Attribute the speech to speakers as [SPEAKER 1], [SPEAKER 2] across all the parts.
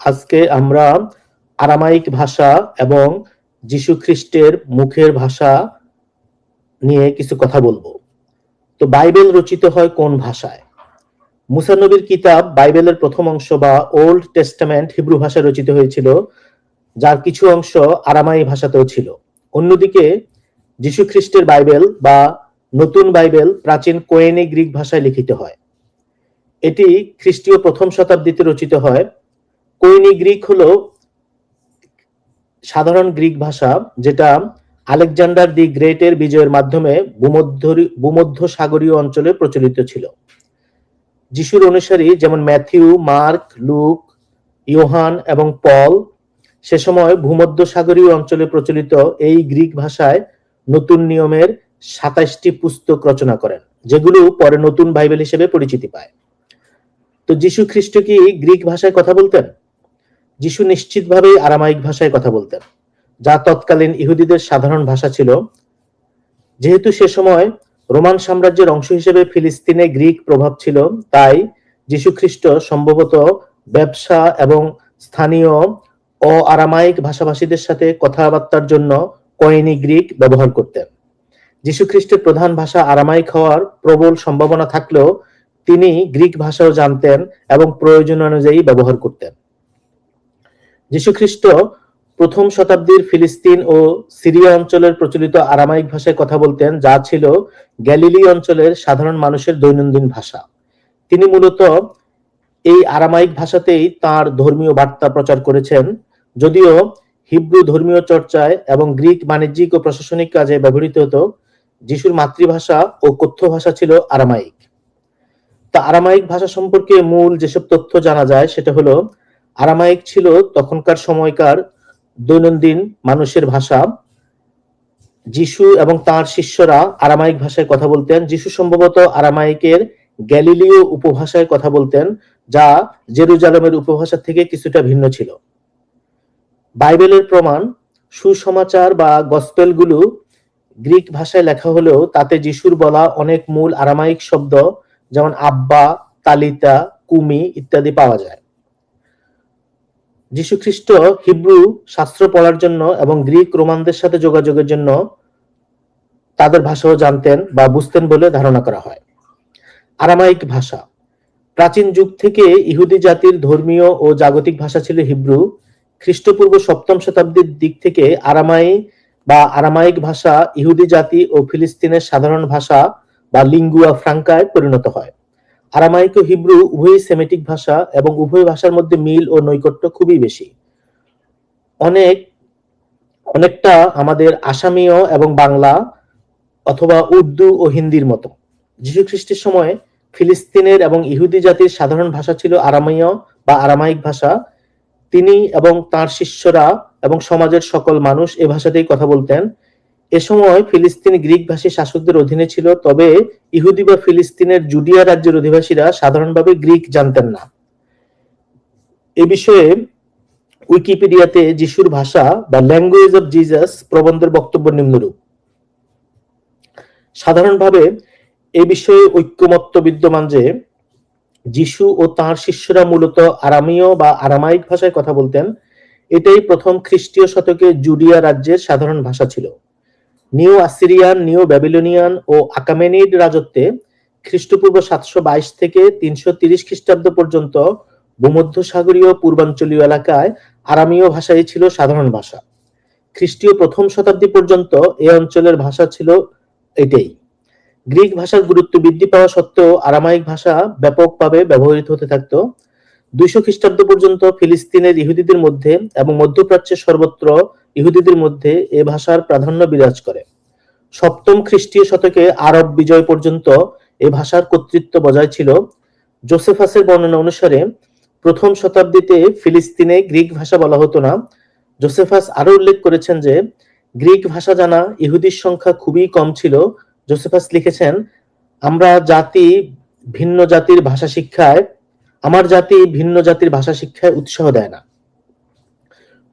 [SPEAKER 1] আজকে আমরা আরামাইক ভাষা এবং যীশু খ্রিস্টের মুখের ভাষা নিয়ে কিছু কথা বলব। তো বাইবেল রচিত হয় কোন ভাষায়? মুসানবীর কিতাব বাইবেলের প্রথম অংশ বা ওল্ড টেস্টামেন্ট হিব্রু ভাষায় রচিত হয়েছিল, যার কিছু অংশ আরামাই ভাষাতেও ছিল। অন্যদিকে যীশু খ্রিস্টের বাইবেল বা নতুন বাইবেল প্রাচীন কোয়েনি গ্রিক ভাষায় লিখিত হয়। এটি খ্রিস্টীয় প্রথম শতাব্দীতে রচিত হয় কোয়েনি গ্রিক হলো সাধারণ গ্রিক ভাষা যেটা আলেকজান্ডার দি গ্রেটের বিজয়ের মাধ্যমে ভূমধ্য ভূমধ্য সাগরীয় অঞ্চলে প্রচলিত ছিল। যিশুর অনুসারী যেমন ম্যাথিউ, মার্ক, লুক, ইয়োহান এবং পল সে সময় ভূমধ্য সাগরীয় অঞ্চলে প্রচলিত এই গ্রিক ভাষায় নতুন নিয়মের সাতাইশটি পুস্তক রচনা করেন, যেগুলো পরে নতুন বাইবেল হিসেবে পরিচিতি পায়। তো যিশু খ্রিস্ট কি গ্রিক ভাষায় কথা বলতেন? যিশু নিশ্চিতভাবেই আরামাইক ভাষায় কথা বলতেন, যা তৎকালীন ইহুদিদের সাধারণ ভাষা ছিল। যেহেতু সে সময় রোমান সাম্রাজ্যের অংশ হিসেবে ফিলিস্তিনে গ্রিক প্রভাব ছিল, তাই যিশু খ্রিস্ট সম্ভবত ব্যবসা এবং স্থানীয় ও আরামাইক ভাষাভাষীদের সাথে কথাবার্তার জন্য কয়েনি গ্রিক ব্যবহার করতেন। যিশু খ্রিস্টের প্রধান ভাষা আরামাইক হওয়ার প্রবল সম্ভাবনা থাকলেও তিনি গ্রিক ভাষাও জানতেন এবং প্রয়োজন অনুযায়ী ব্যবহার করতেন। যিশু খ্রিস্ট প্রথম শতাব্দীর ফিলিস্তিন ও সিরিয়া অঞ্চলের প্রচলিত আরামাইক ভাষায় কথা বলতেন, যা ছিল গ্যালিলি অঞ্চলের সাধারণ মানুষের দৈনন্দিন ভাষা। তিনি মূলত এই আরামাইক ভাষাতেই তার ধর্মীয় বার্তা প্রচার করেছেন, যদিও হিব্রু ধর্মীয় চর্চায় এবং গ্রিক বাণিজ্যিক ও প্রশাসনিক কাজে ব্যবহৃত হতো, যিশুর মাতৃভাষা ও কথ্য ভাষা ছিল আরামাইক। তা আরামাইক ভাষা সম্পর্কে মূল যেসব তথ্য জানা যায়, সেটা হলো আরামাইক ছিল তখনকার সময়কার দৈনন্দিন মানুষের ভাষা। যিশু এবং তার শিষ্যরা আরামাইক ভাষায় কথা বলতেন। যিশু সম্ভবত আরামাইকের গ্যালিলীয় উপভাষায় কথা বলতেন, যা জেরুজালেমের উপভাষা থেকে কিছুটা ভিন্ন ছিল। বাইবেলের প্রমাণ, সুসমাচার বা গসপেলগুলো গ্রিক ভাষায় লেখা হলেও তাতে যিশুর বলা অনেক মূল আরামাইক শব্দ, যেমন আব্বা, তালিতা, কুমি ইত্যাদি পাওয়া যায়। যীশু খ্রিস্ট হিব্রু শাস্ত্র পড়ার জন্য এবং গ্রিক রোমানদের সাথে যোগাযোগের জন্য তাদের ভাষাও জানতেন বা বুঝতেন বলে ধারণা করা হয়। আরামাইক ভাষা। প্রাচীন যুগ থেকে ইহুদি জাতির ধর্মীয় ও জাগতিক ভাষা ছিল হিব্রু। খ্রিস্টপূর্ব সপ্তম শতাব্দীর দিক থেকে আরামাই বা আরামাইক ভাষা ইহুদি জাতি ও ফিলিস্তিনের সাধারণ ভাষা বা লিঙ্গুয়া ফ্রাঙ্কায় পরিণত হয়। আরামাইক ও হিব্রু উভয়ই সেমেটিক ভাষা এবং উভয় ভাষার মধ্যে মিল ও নৈকট্য খুবই বেশি। অনেক, অনেকটা আমাদের আসামীয় এবং বাংলা অথবা উর্দু ও হিন্দির মতো। যীশু খ্রিস্টের সময় ফিলিস্তিনের এবং ইহুদি জাতির সাধারণ ভাষা ছিল আরামাইয় বা আরামাইক ভাষা। তিনি এবং তার শিষ্যরা এবং সমাজের সকল মানুষ এ ভাষাতেই কথা বলতেন। এ সময় ফিলিস্তিন গ্রিক ভাষী শাসকদের অধীনে ছিল, তবে ইহুদি বা ফিলিস্তিনের জুডিয়া রাজ্যের অধিবাসীরা সাধারণভাবে গ্রিক জানতেন না। এ বিষয়ে উইকিপিডিয়াতে যিশুর ভাষা বা ল্যাঙ্গুয়েজ অফ জিজাস প্রবন্ধের বক্তব্য নিম্নরূপ। সাধারণভাবে এ বিষয়ে ঐক্যমত্য বিদ্যমান যে, যিশু ও তার শিষ্যরা মূলত আরামীয় বা আরামাইক ভাষায় কথা বলতেন, এটাই প্রথম খ্রিস্টীয় শতকে জুডিয়া রাজ্যের সাধারণ ভাষা ছিল। নিউ আসিরিয়ান নিউ ব্যাবিলনিয়ান ও আকামেনিড রাজত্বে খ্রিস্টপূর্ব সাতশো বাইশ থেকে তিনশো তিরিশ খ্রিস্টাব্দ পর্যন্ত ভূমধ্যসাগরীয় পূর্বাঞ্চলীয় এলাকায় আরামীয় ভাষাই ছিল সাধারণ ভাষা। খ্রিস্টীয় প্রথম শতাব্দী পর্যন্ত এ অঞ্চলের ভাষা ছিল এটাই। গ্রিক ভাষার গুরুত্ব বৃদ্ধি পাওয়া সত্ত্বেও আরামাইক ভাষা ব্যাপকভাবে ব্যবহৃত হতে থাকত। দুইশো খ্রিস্টাব্দ পর্যন্ত ফিলিস্তিনের ইহুদিদের মধ্যে এবং মধ্যপ্রাচ্যের সর্বত্র ইহুদিদের মধ্যে এ ভাষার প্রাধান্য বিরাজ করে। সপ্তম খ্রিস্টীয় শতকে আরব বিজয় পর্যন্ত এ ভাষার কর্তৃত্ব বজায় ছিল। জোসেফাসের বর্ণনা অনুসারে প্রথম শতাব্দীতে ফিলিস্তিনে গ্রিক ভাষা বলা হতো না। জোসেফাস আরও উল্লেখ করেছেন যে, গ্রিক ভাষা জানা ইহুদির সংখ্যা খুবই কম ছিল। জোসেফাস লিখেছেন, আমরা জাতি ভিন্ন জাতির ভাষা শিক্ষায়, আমার জাতি ভিন্ন জাতির ভাষা শিক্ষায় উৎসাহ দেয় না।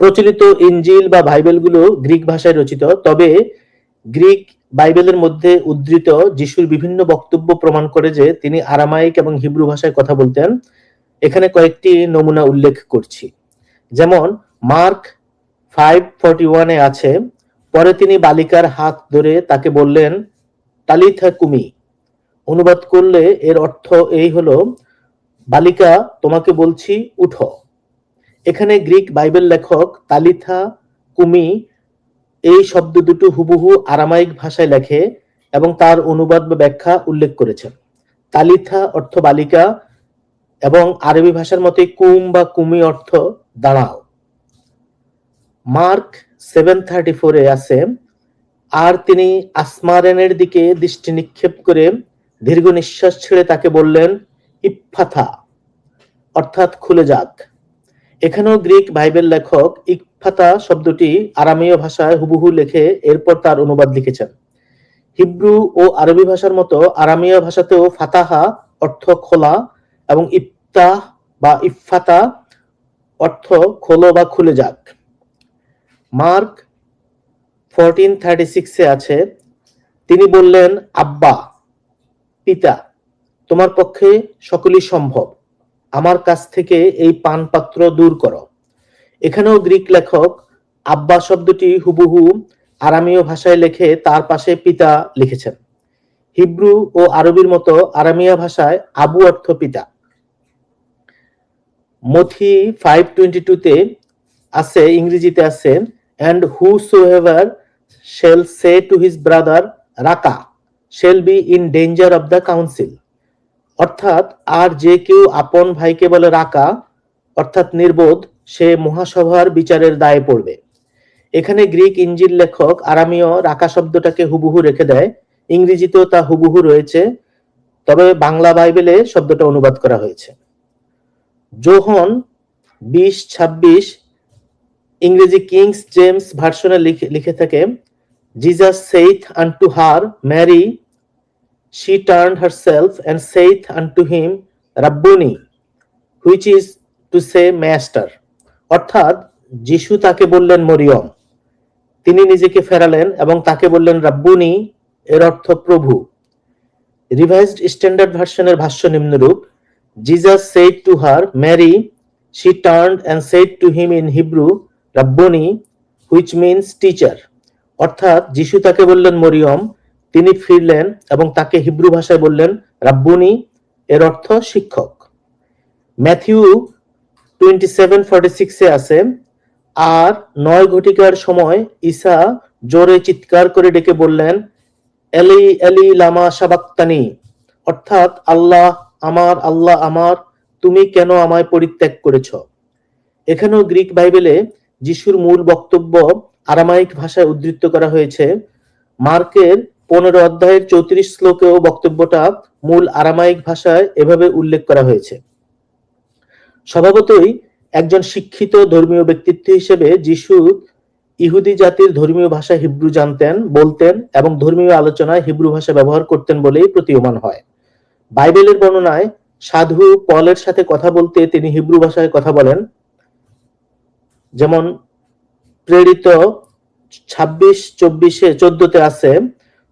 [SPEAKER 1] প্রচলিত ইঞ্জিল বা বাইবেলগুলো গ্রিক ভাষায় রচিত, তবে গ্রিক বাইবেলের মধ্যে উদ্ধৃত যিশুর বিভিন্ন বক্তব্য প্রমাণ করে যে তিনি আরামাইক এবং হিব্রু ভাষায় কথা বলতেন, এখানে কয়েকটি নমুনা উল্লেখ করছি। যেমন, মার্ক ফাইভ ফর্টি ওয়ানে আছে, পরে তিনি বালিকার হাত ধরে তাকে বললেন, তালিথা কুমি। অনুবাদ করলে এর অর্থ এই হলো, বালিকা, তোমাকে বলছি, উঠো। এখানে গ্রিক বাইবেল লেখক তালিথা কুমি এই শব্দ দুটো হুবহু আরামাইক ভাষায় লেখে এবং তার অনুবাদ বা ব্যাখ্যা উল্লেখ করেছেন। তালিথা অর্থ বালিকা এবং আরবি ভাষার মতে কুম বা কুমি অর্থ দাঁড়াও। মার্ক সেভেন থার্টি ফোরে আছে, আর তিনি আসমারেনের দিকে দৃষ্টি নিক্ষেপ করে দীর্ঘ নিঃশ্বাস ছেড়ে তাকে বললেন ইফাথা অর্থাৎ খুলে যাক। এখানেও গ্রিক বাইবেল লেখক ইকফাতা শব্দটি আরামীয় ভাষায় হুবহু লেখে এরপর তার অনুবাদ লিখেছেন। হিব্রু ও আরবি ভাষার মতো আরামীয় ভাষাতেও ফাতাহা অর্থ খোলা এবং ইফতাহ বা ইফাতা অর্থ খোলো বা খুলে যাক। মার্ক ফোরটিন থার্টি সিক্সে আছে, তিনি বললেন, আব্বা, পিতা, তোমার পক্ষে সকলই সম্ভব। আমার কাছ থেকে এই পানপাত্র দূর করো। এখানেও গ্রিক লেখক আব্বা শব্দটি হুবহু আরামীয় ভাষায় লেখে তার পাশে পিতা লিখেছেন। হিব্রু ও আরবির মতো আরামিয়া ভাষায় আবু অর্থ পিতা। মথি ফাইভ টোয়েন্টি টুতে আছে, ইংরেজিতে আছে and whosoever shall say to his brother Raca shall be in danger of the council অর্থাৎ, আর যে কেউ আপন ভাইকে বলে রাকা, অর্থাৎ নির্বোধ সে মহাসভার বিচারের দায়ে পড়বে। এখানে গ্রিক ইঞ্জিল লেখক আরামীয় রাকা শব্দটাকে হুবহু রেখে দেয়। ইংরেজিতেও তা হুবহু রয়েছে, তবে বাংলা বাইবেলে শব্দটা অনুবাদ করা হয়েছে। জোহন বিশ ছাব্বিশ ইংরেজি কিংস জেমস ভার্সনে লিখে থাকে Jesus saith unto her Mary she turned and saith saith to him Rabboni which is to say master অর্থাৎ যিশু তাকে বললেন, মরিয়ম, তিনি নিজেকে ফেরালেন এবং তাকে বললেন, রাব্বুনি, এর অর্থ প্রভু। রিভাইজড স্ট্যান্ডার্ড ভার্সনের ভাষ্য নিম্নরূপ, Jesus said to her, Mary, she turned and said to him in Hebrew, Rabboni which means teacher. অর্থাৎ যিশু তাকে বললেন, মরিয়ম, তিনি ফিরলেন এবং তাকে হিব্রু ভাষায় বললেন, রাব্বুনি, এর অর্থ শিক্ষক। ম্যাথিউ টোয়েন্টি সেভেন ফর্টি সিক্সে আছে, আর নয় ঘটিকার সময় ঈসা জোরে চিৎকার করে ডেকে বললেন, এলি এলি লামা সাবাক্তানি অর্থাৎ আল্লাহ আমার আল্লাহ আমার, তুমি কেন আমায় পরিত্যাগ করেছ? এখানেও গ্রিক বাইবেলে যিশুর মূল বক্তব্য আরামাইক ভাষায় উদ্ধৃত করা হয়েছে। মার্কের পনেরো অধ্যায়ের চৌত্রিশ শ্লোকেও বক্তব্যটা মূল আরামাইক ভাষায় এভাবে উল্লেখ করা হয়েছে। স্বভাবতই একজন শিক্ষিত ধর্মীয় ব্যক্তিত্ব হিসেবে যিশু ইহুদি জাতির ধর্মীয় ভাষা হিব্রু জানতেন, বলতেন এবং ধর্মীয় আলোচনায় হিব্রু ভাষা ব্যবহার করতেন বলেই প্রতীয়মান হয়। বাইবেলের বর্ণনায় সাধু পলের সাথে কথা বলতে তিনি হিব্রু ভাষায় কথা বলেন। যেমন প্রেরিত ছাব্বিশ, চব্বিশে, চোদ্দতে আছে,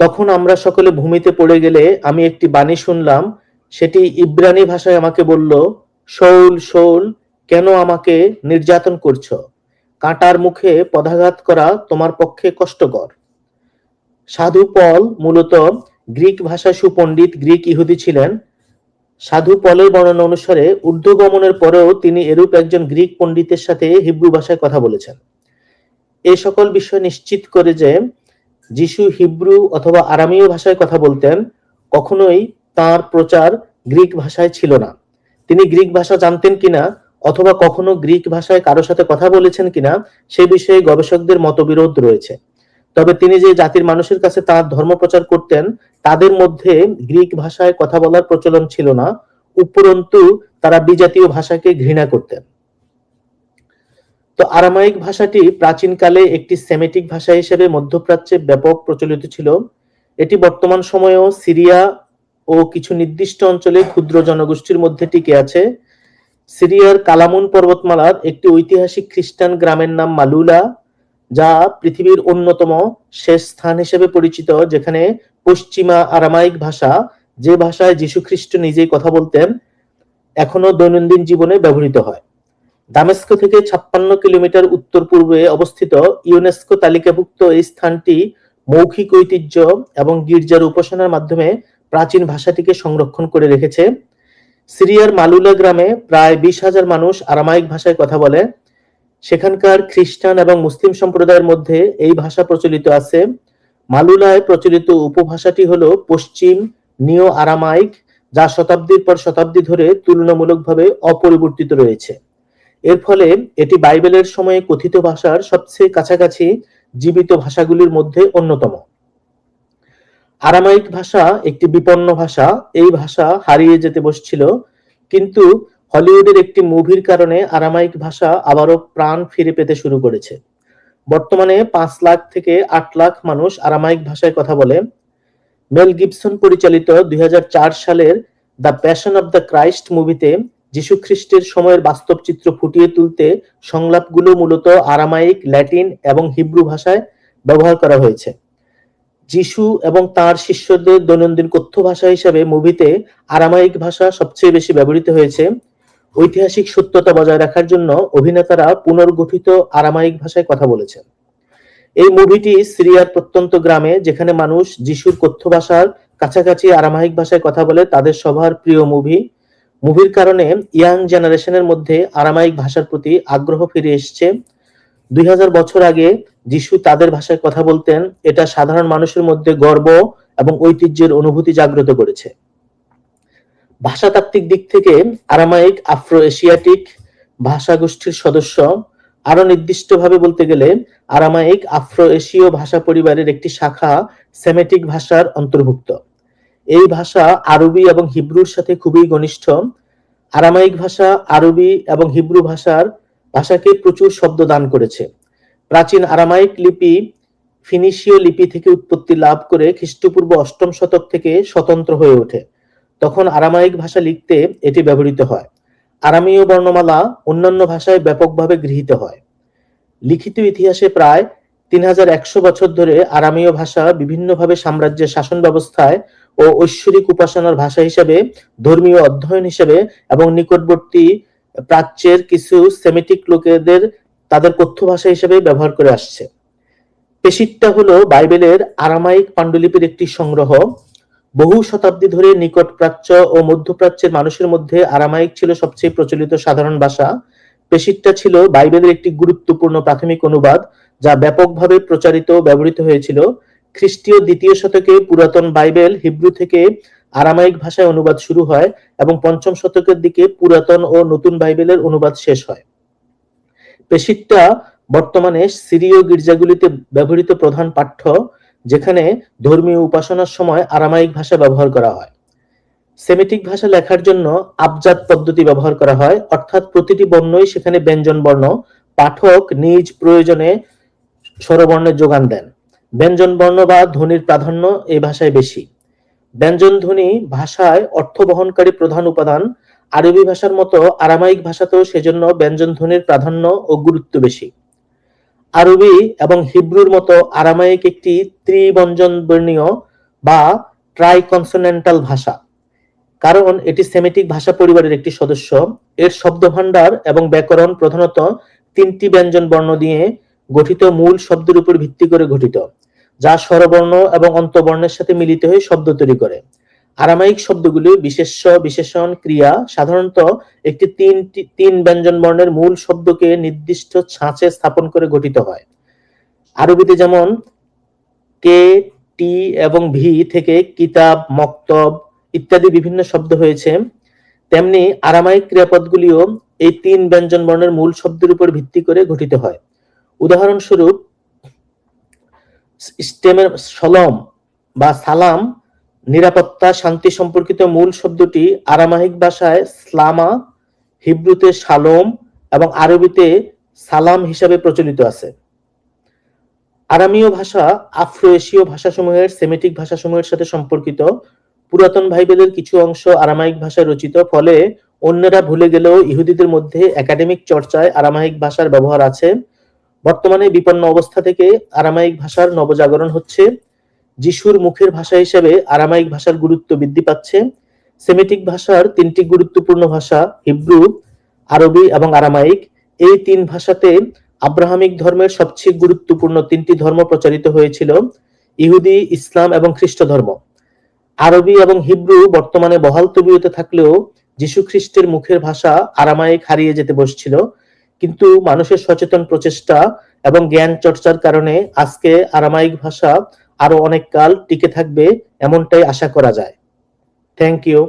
[SPEAKER 1] তখন আমরা সকলে ভূমিতে পড়ে গেলে আমি একটি বাণী শুনলাম, সেটি ইব্রানি ভাষায় আমাকে বলল শৌল শৌল, কেন আমাকে নির্যাতন করছ? কাঁটার মুখে পদাঘাত করা তোমার পক্ষে কষ্টকর। সাধু পল মূলত গ্রিক ভাষা সুপণ্ডিত গ্রিক ইহুদি ছিলেন। সাধু পলের বর্ণনা অনুসারে ঊর্ধ্বগমনের পরেও তিনি এরূপ একজন গ্রিক পণ্ডিতের সাথে হিব্রু ভাষায় কথা বলেছেন। এই সকল বিষয় নিশ্চিত করে যে যিশু হিব্রু অথবা আরামীয় ভাষায় কথা বলতেন, কখনোই তার প্রচার গ্রিক ভাষায় ছিল না। তিনি গ্রিক ভাষা জানতেন কিনা অথবা কখনো গ্রিক ভাষায় কারও সাথে কথা বলেছেন কিনা, সে বিষয়ে গবেষকদের মতবিরোধ রয়েছে। তবে তিনি যে জাতির মানুষের কাছে তার ধর্ম প্রচার করতেন, তাদের মধ্যে গ্রিক ভাষায় কথা বলার প্রচলন ছিল না, উপরন্তু তারা বিজাতীয় ভাষাকে ঘৃণা করতেন। তো আরামাইক ভাষাটি প্রাচীনকালে একটি সেমেটিক ভাষা হিসেবে মধ্যপ্রাচ্যে ব্যাপক প্রচলিত ছিল। এটি বর্তমান সময়েও সিরিয়া ও কিছু নির্দিষ্ট অঞ্চলে ক্ষুদ্র জনগোষ্ঠীর মধ্যে টিকে আছে। সিরিয়ার কালামুন পর্বতমালার একটি ঐতিহাসিক খ্রিস্টান গ্রামের নাম মালুলা, যা পৃথিবীর অন্যতম শেষ স্থান হিসেবে পরিচিত, যেখানে পশ্চিমা আরামাইক ভাষা, যে ভাষায় যীশু খ্রিস্ট নিজেই কথা বলতেন, এখনও দৈনন্দিন জীবনে ব্যবহৃত হয়। দামেস্কো থেকে ছাপ্পান্ন কিলোমিটার উত্তর পূর্বে অবস্থিত ইউনেস্কো তালিকাভুক্ত এই স্থানটি মৌখিক ঐতিহ্য এবং গির্জার উপাসনার মাধ্যমে প্রাচীন ভাষাটিকে সংরক্ষণ করে রেখেছে। সিরিয়ার মালুলা গ্রামে প্রায় বিশ হাজার মানুষ আরামাইক ভাষায় কথা বলে। সেখানকার খ্রিস্টান এবং মুসলিম সম্প্রদায়ের মধ্যে এই ভাষা প্রচলিত আছে। মালুলায় প্রচলিত উপভাষাটি হলো পশ্চিম, নিও আরামাইক, যা শতাব্দীর পর শতাব্দী ধরে তুলনামূলকভাবে অপরিবর্তিত রয়েছে। এর ফলে এটি বাইবেলের সময়ে কথিত ভাষার সবচেয়ে কাছাকাছি জীবিত ভাষাগুলির মধ্যে অন্যতম। আরামাইক ভাষা একটি বিপন্ন ভাষা। এই ভাষা হারিয়ে যেতে বসছিল। কিন্তু হলিউডের একটি মুভির কারণে আরামাইক ভাষা আবারও প্রাণ ফিরে পেতে শুরু করেছে। বর্তমানে পাঁচ লাখ থেকে আট লাখ মানুষ আরামাইক ভাষায় কথা বলে। মেল গিবসন পরিচালিত দুই হাজার চার সালের the Passion of the Christ মুভিতে যীশু খ্রিস্টের সময়ের বাস্তব চিত্র ফুটিয়ে তুলতে সংলাপগুলো মূলত আরামাইক, ল্যাটিন এবং হিব্রু ভাষায় ব্যবহার করা হয়েছে। যিশু এবং তার শিষ্যদের দৈনন্দিন কথ্য ভাষা হিসেবে মুভিতে আরামাইক ভাষা সবচেয়ে বেশি ব্যবহৃত হয়েছে। ঐতিহাসিক সত্যতা বজায় রাখার জন্য অভিনেতারা পুনর্গঠিত আরামাইক ভাষায় কথা বলেছেন। এই মুভিটি সিরিয়ার প্রত্যন্ত গ্রামে, যেখানে মানুষ যিশুর কথ্য ভাষার কাছাকাছি আরামাইক ভাষায় কথা বলে তাদের সবার প্রিয় মুভি। মুভির কারণে ইয়াং জেনারেশনের মধ্যে আরামাইক ভাষার প্রতি আগ্রহ ফিরে এসছে। দুই হাজার বছর আগে যিশু তাদের ভাষায় কথা বলতেন, এটা সাধারণ মানুষের মধ্যে গর্ব এবং ঐতিহ্যের অনুভূতি জাগ্রত করেছে। ভাষাতাত্ত্বিক দিক থেকে আরামাইক আফ্রো এশিয়াটিক ভাষা গোষ্ঠীর সদস্য। আরও নির্দিষ্টভাবে বলতে গেলে, আরামাইক আফ্রো এশীয় ভাষা পরিবারের একটি শাখা সেমেটিক ভাষার অন্তর্ভুক্ত। এই ভাষা আরবি এবং হিব্রুর সাথে খুবই ঘনিষ্ঠ। আরামাইক ভাষা আরবি এবং হিব্রু ভাষার ভাষাকে প্রচুর শব্দ দান করেছে। প্রাচীন আরামাইক লিপি ফিনিশীয় লিপি থেকে উৎপত্তি লাভ করে খ্রিস্টপূর্ব অষ্টম শতক থেকে স্বতন্ত্র হয়ে ওঠে। তখন আরামাইক ভাষা লিখতে এটি ব্যবহৃত হয়। আরামীয় বর্ণমালা অন্যান্য ভাষায় ব্যাপকভাবে গৃহীত হয়। লিখিত ইতিহাসে প্রায় তিন হাজার একশো বছর ধরে আরামীয় ভাষা বিভিন্নভাবে সাম্রাজ্যের শাসন ব্যবস্থায় ও ঐশ্বরিক উপাসনার ভাষা হিসেবে ধর্মীয় অধ্যয়ন হিসেবে এবং নিকটবর্তী প্রাচ্যের কিছু সেমিটিক লোকেদের তাদের কথ্য ভাষা হিসেবে ব্যবহার করে আসছে। পেশিটটা হলো বাইবেলের আরামাইক পাণ্ডুলিপির একটি সংগ্রহ। বহু শতাব্দী ধরে নিকট প্রাচ্য ও মধ্যপ্রাচ্যের মানুষের মধ্যে আরামাইক ছিল সবচেয়ে প্রচলিত সাধারণ ভাষা। পেশিটটা ছিল বাইবেলের একটি গুরুত্বপূর্ণ প্রাথমিক অনুবাদ, যা ব্যাপকভাবে প্রচারিত ব্যবহৃত হয়েছিল। খ্রিস্টীয় দ্বিতীয় শতকে পুরাতন বাইবেল হিব্রু থেকে আরামাইক ভাষায় অনুবাদ শুরু হয় এবং পঞ্চম শতকের দিকে পুরাতন ও নতুন বাইবেলের অনুবাদ শেষ হয়। পেশিটটা বর্তমানে সিরীয় গির্জাগুলিতে ব্যবহৃত প্রধান পাঠ্য, যেখানে ধর্মীয় উপাসনার সময় আরামাইক ভাষা ব্যবহার করা হয়। সেমিটিক ভাষা লেখার জন্য আবজাত পদ্ধতি ব্যবহার করা হয়, অর্থাৎ প্রতিটি বর্ণই সেখানে ব্যঞ্জন বর্ণ, পাঠক নিজ প্রয়োজনে স্বরবর্ণের যোগান দেন। ব্যঞ্জন বর্ণ বা ধ্বনির প্রাধান্য এই ভাষায় বেশি। ব্যঞ্জন ধ্বনি ভাষায় অর্থ বহনকারী প্রধান উপাদান। আরবি ভাষার মতো আরামাইক ভাষাতেও সেজন্য ব্যঞ্জন ধ্বনির প্রাধান্য ও গুরুত্ব বেশি। আরবি এবং হিব্রুর মতো আরামাইক একটি ত্রিবঞ্জন বর্ণীয় বা ট্রাই কনসোনেন্টাল ভাষা। কারণ এটি সেমেটিক ভাষা পরিবারের একটি সদস্য। এর শব্দ ভাণ্ডার এবং ব্যাকরণ প্রধানত তিনটি ব্যঞ্জন বর্ণ দিয়ে গঠিত মূল শব্দের উপর ভিত্তি করে গঠিত। যা স্বরবর্ণ এবং অন্তবর্ণের সাথে মিলিত হয়ে শব্দ তৈরি করে। আরামাইক শব্দগুলি বিশেষ্য, বিশেষণ, ক্রিয়া, সাধারণত একটি তিন তিন ব্যঞ্জন বর্ণের মূল শব্দকে নির্দিষ্ট ছাঁচে স্থাপন করে গঠিত হয়। আরবিতে যেমন, কে, টি এবং ভি থেকে কিতাব, মক্তব ইত্যাদি বিভিন্ন শব্দ হয়েছে, তেমনি আরামাইক ক্রিয়াপদগুলিও এই তিন ব্যঞ্জন বর্ণের মূল শব্দের উপর ভিত্তি করে গঠিত হয়। উদাহরণস্বরূপ স্টেমের সলম বা সালাম, নিরাপত্তা, শান্তি সম্পর্কিত মূল শব্দটি আরামাহিক ভাষায় স্লামা, হিব্রুতে সালম এবং আরবিতে সালাম হিসাবে প্রচলিত আছে। আরামীয় ভাষা আফ্রো এশীয় ভাষাসমূহের, সেমেটিক ভাষাসমূহের সাথে সম্পর্কিত। পুরাতন বাইবেলের কিছু অংশ আরামাইক ভাষায় রচিত, ফলে অন্যরা ভুলে গেলেও ইহুদিদের মধ্যে একাডেমিক চর্চায় আরামাইক ভাষার ব্যবহার আছে। বর্তমানে বিপন্ন অবস্থা থেকে আরামাইক ভাষার নবজাগরণ হচ্ছে। যিশুর মুখের ভাষা হিসেবে আরামাইক ভাষার গুরুত্ব বৃদ্ধি পাচ্ছে। সেমেটিক ভাষার তিনটি গুরুত্বপূর্ণ ভাষা হিব্রু, আরবি এবং আরামাইক। এই তিন ভাষাতে আব্রাহামিক ধর্মের সবচেয়ে গুরুত্বপূর্ণ তিনটি ধর্ম প্রচারিত হয়েছিল, ইহুদি, ইসলাম এবং খ্রিস্ট ধর্ম। আরবি এবং হিব্রু বর্তমানে বহাল তবিয়তে থাকলেও যীশু খ্রিস্টের মুখের ভাষা আরামায়িক হারিয়ে যেতে বসছিল। কিন্তু মানুষের সচেতন প্রচেষ্টা এবং জ্ঞান চর্চার কারণে আজকে আরামাইক ভাষা আরও অনেক কাল টিকে থাকবে, এমনটাই আশা করা যায়। Thank you